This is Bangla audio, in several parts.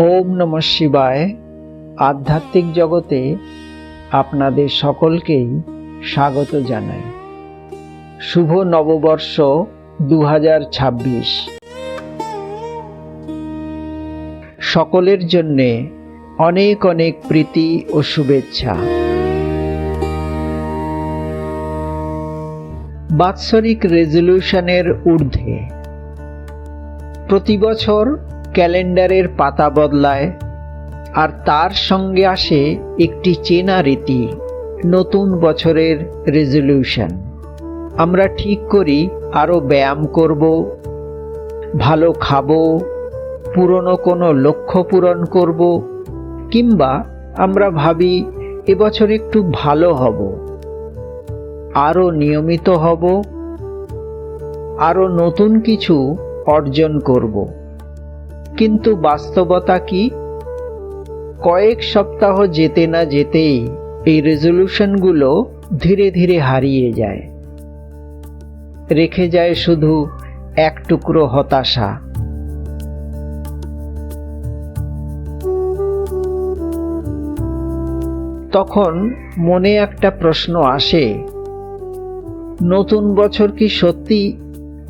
ওম নম শিবায়। আধ্যাত্মিক জগতে আপনাদের সকলকেই স্বাগত জানাই। শুভ নববর্ষ দুই হাজার ছাব্বিশ। সকলের জন্যে অনেক অনেক প্রীতি ও শুভেচ্ছা। বাৎসরিক রেজলিউশনের ঊর্ধ্বে প্রতি বছর ক্যালেন্ডারের পাতা বদলায় আর তার সঙ্গে আসে একটি চেনা রীতি, নতুন বছরের রেজলিউশন। আমরা ঠিক করি আরও ব্যায়াম করব, ভালো খাব, পুরনো কোনো লক্ষ্য পূরণ করব, কিংবা আমরা ভাবি এবছর একটু ভালো হব। আরও নিয়মিত হব আরও নতুন কিছু অর্জন করব। কিন্তু বাস্তবতা কি? কয়েক সপ্তাহ যেতে না যেতেই এই রেজলিউশনগুলো ধীরে ধীরে হারিয়ে যায়। রেখে যায় শুধু এক টুকরো হতাশা। তখন মনে একটা প্রশ্ন আসে, নতুন বছর কি সত্যি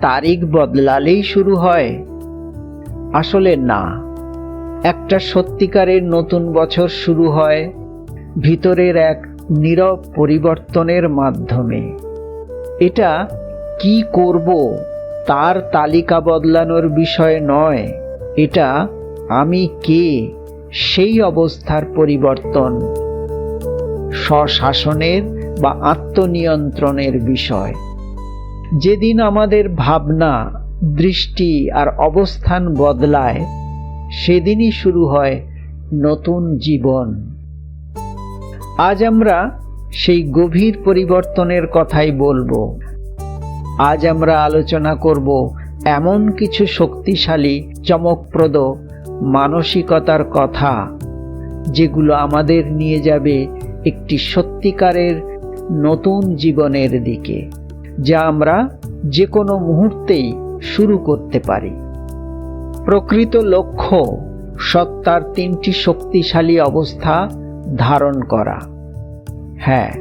তারিখ বদলালেই শুরু হয়? আসলে না। একটা সত্যিকারের নতুন বছর শুরু হয় ভিতরের এক নীরব পরিবর্তনের মাধ্যমে। এটা কি করব তার তালিকা বদলানোর বিষয় নয়। এটা আমি কে, সেই অবস্থার পরিবর্তন। স্বশাসনের বা আত্মনিয়ন্ত্রণের বিষয়। যেদিন আমাদের ভাবনা দৃষ্টি আর অবস্থান বদলায়, সেদিনই শুরু হয় নতুন জীবন। আজ আমরা সেই গভীর পরিবর্তনের কথাই বলব। আজ আমরা আলোচনা করব এমন কিছু শক্তিশালী, চমকপ্রদ, মানসিকতার কথা, যেগুলো আমাদের নিয়ে যাবে একটি সত্যিকারের নতুন জীবনের দিকে, যা আমরা যে কোনো মুহূর্তেই শুরু করতে পারি। প্রকৃত লক্ষ্য, সত্তার তিনটি শক্তিশালী অবস্থা ধারণ করা। হ্যাঁ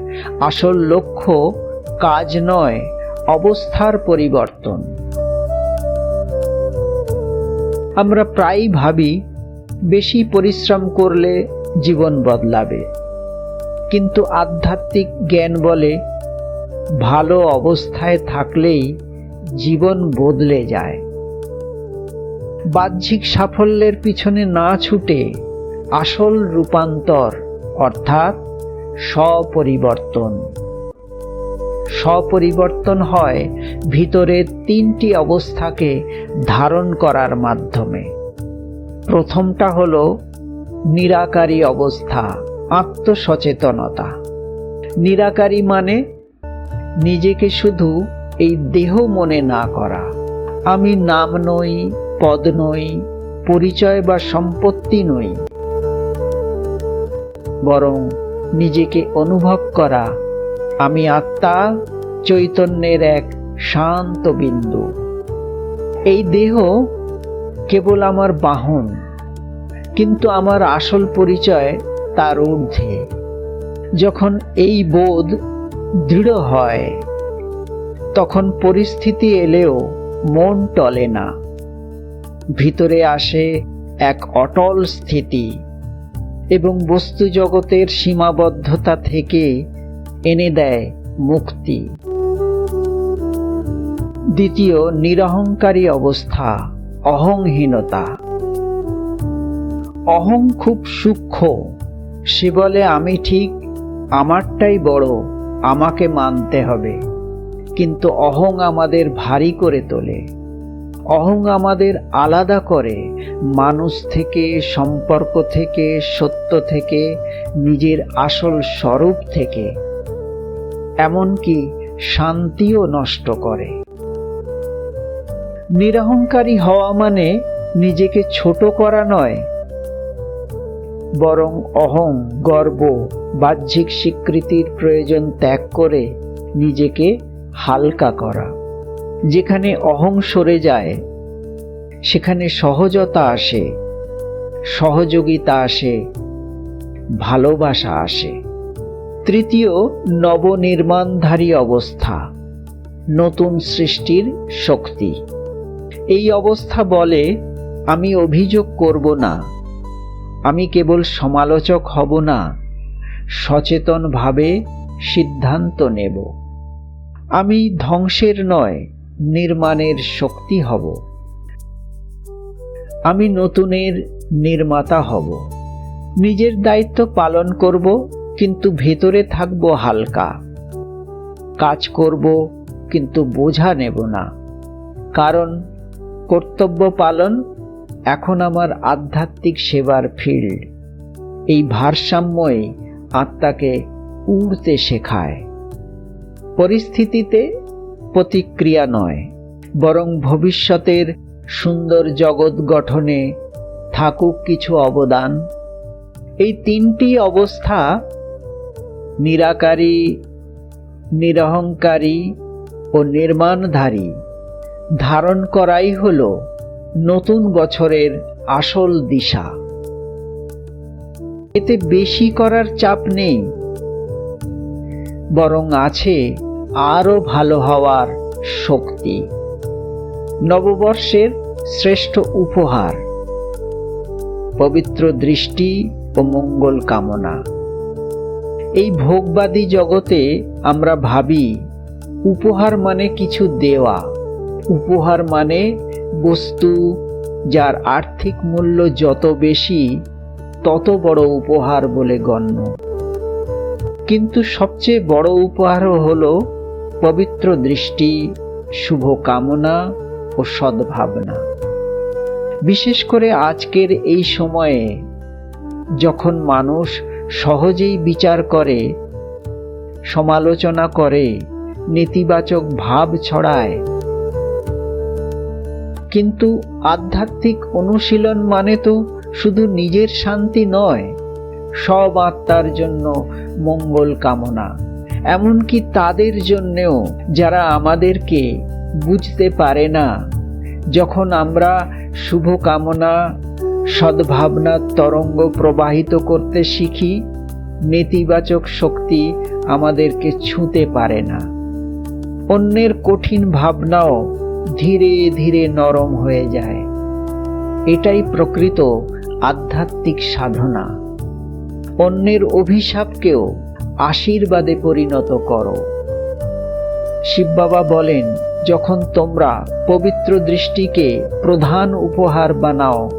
আসল লক্ষ্য কাজ নয়, অবস্থার পরিবর্তন। আমরা প্রায়ই ভাবি, বেশি পরিশ্রম করলে জীবন বদলাবে। কিন্তু আধ্যাত্মিক জ্ঞান বলে, ভালো অবস্থায় থাকলেই জীবন বদলে যায়। বাহ্যিক সাফল্যের পিছনে না ছুটে আসল রূপান্তর অর্থাৎ স্বপরিবর্তন। স্বপরিবর্তন হয় ভিতরের তিনটি অবস্থাকে ধারণ করার মাধ্যমে। প্রথমটা হল নিরাকারী অবস্থা, আত্মসচেতনতা। নিরাকারী মানে নিজেকে শুধু এই দেহ মনে না করা। আমি নাম নই, পদ নই, পরিচয় বা সম্পত্তি নই। বরং নিজেকে অনুভব করা, আমি আত্মা, চৈতন্যের এক শান্ত বিন্দু। এই দেহ কেবল আমার বাহন, কিন্তু আমার আসল পরিচয় তার ঊর্ধ্বে। যখন এই বোধ দৃঢ় হয় তখন পরিস্থিতি এলেও মন টলে না। ভিতরে আসে এক অটল স্থিতি এবং বস্তু জগতের সীমাবদ্ধতা থেকে এনে দেয় মুক্তি। দ্বিতীয়, নিরহংকারী অবস্থা, অহংহীনতা। অহং খুব সূক্ষ্ম, সে বলে, আমি ঠিক, আমারটাই বড়, আমাকে মানতে হবে। কিন্তু অহং আমাদের ভারী করে তোলে। অহং আমাদের আলাদা করে। মানুষ থেকে, সম্পর্ক থেকে, সত্য থেকে, নিজের আসল স্বরূপ থেকে। এমনকি শান্তিও নষ্ট করে। নিরহংকারী হওয়া মানে নিজেকে ছোট করা নয়, বরং অহং, গর্ব, বাহ্যিক স্বীকৃতির প্রয়োজন ত্যাগ করে নিজেকে হালকা করা। যেখানে অহং সরে যায়, সেখানে সহজতা আসে, সহযোগিতা আসে, ভালোবাসা আসে। তৃতীয়, নবনির্মাণধারী অবস্থা, নতুন সৃষ্টির শক্তি। এই অবস্থা বলে, আমি অভিযোগ করব না, আমি কেবল সমালোচক হব না, সচেতনভাবে সিদ্ধান্ত নেব। আমি ধ্বংসের নয়, নির্মাণের শক্তি হব। আমি নতুনের নির্মাতা হব। নিজের দায়িত্ব পালন করব, কিন্তু ভেতরে থাকব হালকা। কাজ করব, কিন্তু বোঝা নেব না। কারণ কর্তব্য পালন এখন আমার আধ্যাত্মিক সেবার ফিল্ড। এই ভারসাম্যই আত্মাকে উড়তে শেখায়। পরিস্থিতিতে প্রতিক্রিয়া নয়, বরং ভবিষ্যতের সুন্দর জগৎ গঠনে থাকুক কিছু অবদান। এই তিনটি অবস্থা নিরাকারী, নিরহংকারী ও নির্মাণধারী ধারণ করাই হল নতুন বছরের আসল দিশা। এতে বেশি করার চাপ নেই, বরং আছে আরও ভালো হওয়ার শক্তি। নববর্ষের শ্রেষ্ঠ উপহার। পবিত্র দৃষ্টি ও মঙ্গল কামনা। এই ভোগবাদী জগতে আমরা ভাবি, উপহার মানে কিছু দেওয়া। উপহার মানে বস্তু যার আর্থিক মূল্য যত বেশি, তত বড় উপহার বলে গণ্য। কিন্তু সবচেয়ে বড় উপহারও হল পবিত্র দৃষ্টি, শুভ কামনা ও সদ্ভাবনা। বিশেষ করে আজকের এই সময়ে যখন মানুষ সহজেই বিচার করে, সমালোচনা করে, নেতিবাচক ভাব ছড়ায়, কিন্তু আধ্যাত্মিক অনুশীলন মানে তো শুধু নিজের শান্তি নয়, সব আত্মার জন্য মঙ্গল কামনা। এমনকি তাদের জন্যেও যারা আমাদেরকে বুঝতে পারে না। যখন আমরা শুভ কামনা সদ্ভাবনার তরঙ্গ প্রবাহিত করতে শিখি, নেতিবাচক শক্তি আমাদেরকে ছুঁতে পারে না। অন্যের কঠিন ভাবনাও ধীরে ধীরে নরম হয়ে যায়। এটাই প্রকৃত আধ্যাত্মিক সাধনা। অন্যের অভিশাপকেও আশীর্বাদে পরিণত করো। শিব বাবা বলেন, যখন তোমরা পবিত্র দৃষ্টিকে প্রধান উপহার বানাও,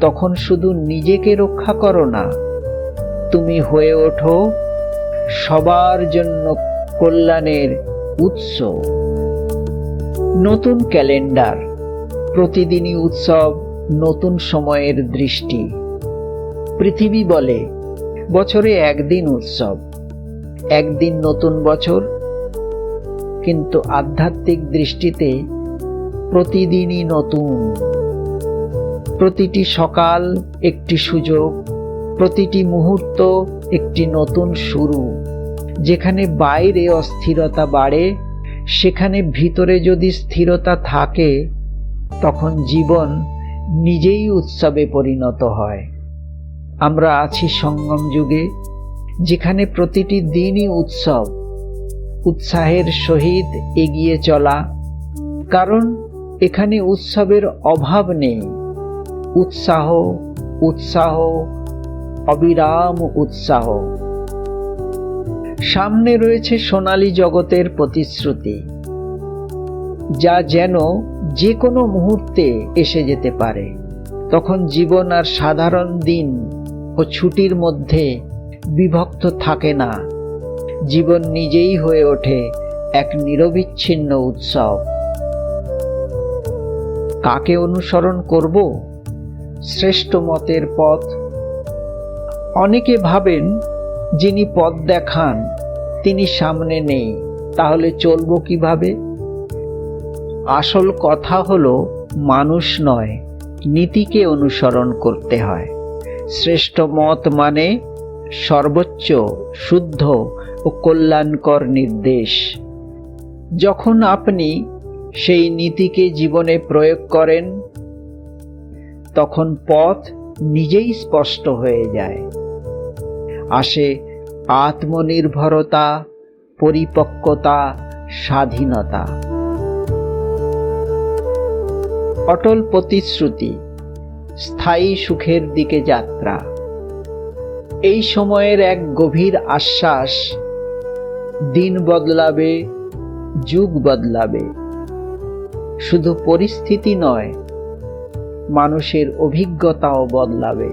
তখন শুধু নিজেকে রক্ষা করো না, তুমি হয়ে ওঠো সবার জন্য কল্যাণের উৎস। নতুন ক্যালেন্ডার, প্রতিদিনই উৎসব, নতুন সময়ের দৃষ্টি। পৃথিবী বলে, বছরে একদিন উৎসব। একদিন নতুন বছর, কিন্তু আধ্যাত্মিক দৃষ্টিতে প্রতিদিনই নতুন। প্রতিটি সকাল একটি সুযোগ, প্রতিটি মুহূর্ত একটি নতুন শুরু। যেখানে বাইরে অস্থিরতা বাড়ে, সেখানে ভিতরে যদি স্থিরতা থাকে, তখন জীবন নিজেই উৎসবে পরিণত হয়। আমরা আছি সঙ্গম যুগে যেখানে প্রতিটি দিনই উৎসব উৎসাহের সহিত এগিয়ে চলা, কারণ এখানে উৎসবের অভাব নেই। উৎসাহ উৎসাহ, অবিরাম উৎসাহ। সামনে রয়েছে সোনালী জগতের প্রতিশ্রুতি, যা যেন যে কোনো মুহূর্তে এসে যেতে পারে। তখন জীবন আর সাধারণ দিন ও ছুটির মধ্যে বিভক্ত থাকে না। জীবন নিজেই হয়ে ওঠে এক নিরবিচ্ছিন্ন উৎসব। কাকে অনুসরণ করব? শ্রেষ্ঠ মতের পথ। অনেকে ভাবেন, যিনি পথ দেখান, তিনি সামনে নেই, তাহলে চলবো কীভাবে? আসল কথা হলো, মানুষ নয়, নীতিকে অনুসরণ করতে হয়। শ্রেষ্ঠ মত মানে সর্বোচ্চ, শুদ্ধ ও কল্যাণকর নির্দেশ। যখন আপনি সেই নীতিকে জীবনে প্রয়োগ করেন, তখন পথ নিজেই স্পষ্ট হয়ে যায়। আসে আত্মনির্ভরতা, পরিপক্কতা, স্বাধীনতা। অটল প্রতিশ্রুতি, স্থায়ী সুখের দিকে যাত্রা। এই সময়ের এক গভীর আশ্বাস, দিন বদলাবে, যুগ বদলাবে। শুধু পরিস্থিতি নয়, মানুষের অভিজ্ঞতাও বদলাবে।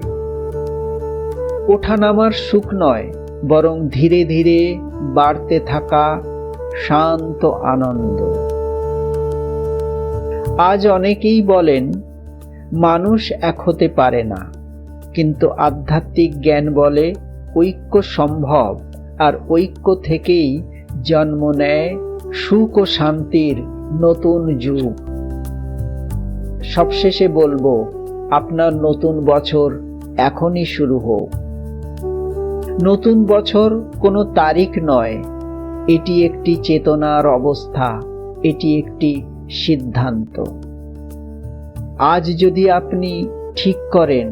ওঠানামার সুখ নয়, বরং ধীরে ধীরে বাড়তে থাকা শান্ত আনন্দ। আজ অনেকেই বলেন, মানুষ এক হতে পারে না। কিন্তু আধ্যাত্মিক জ্ঞান বলে ঐক্য সম্ভব, আর ঐক্য থেকেই জন্ম নেয় সুখ ও শান্তির নতুন যুগ। সবশেষে বলব, আপনার নতুন বছর এখনই শুরু হোক। নতুন বছর কোনো তারিখ নয়, এটি একটি চেতনার অবস্থা, এটি একটি সিদ্ধান্ত। আজ যদি আপনি ঠিক করেন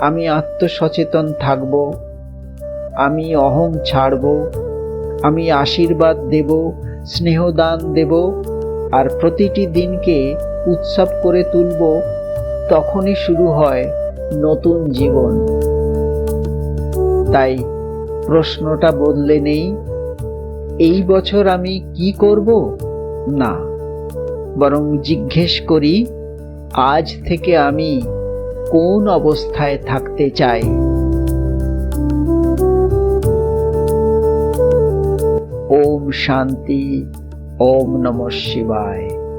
আমি আত্মসচেতন থাকব, আমি অহং ছাড়ব, আমি আশীর্বাদ দেব, স্নেহদান দেব, আর প্রতিটি দিনকে উৎসব করে তুলব, তখনই শুরু হয় নতুন জীবন। তাই প্রশ্নটা বদলে নেই, এই বছর আমি কি করব? না, বরং জিজ্ঞেস করি, আজ থেকে আমি কোন অবস্থায় থাকতে চাই? ওম শান্তি ওম নমঃ শিবায়।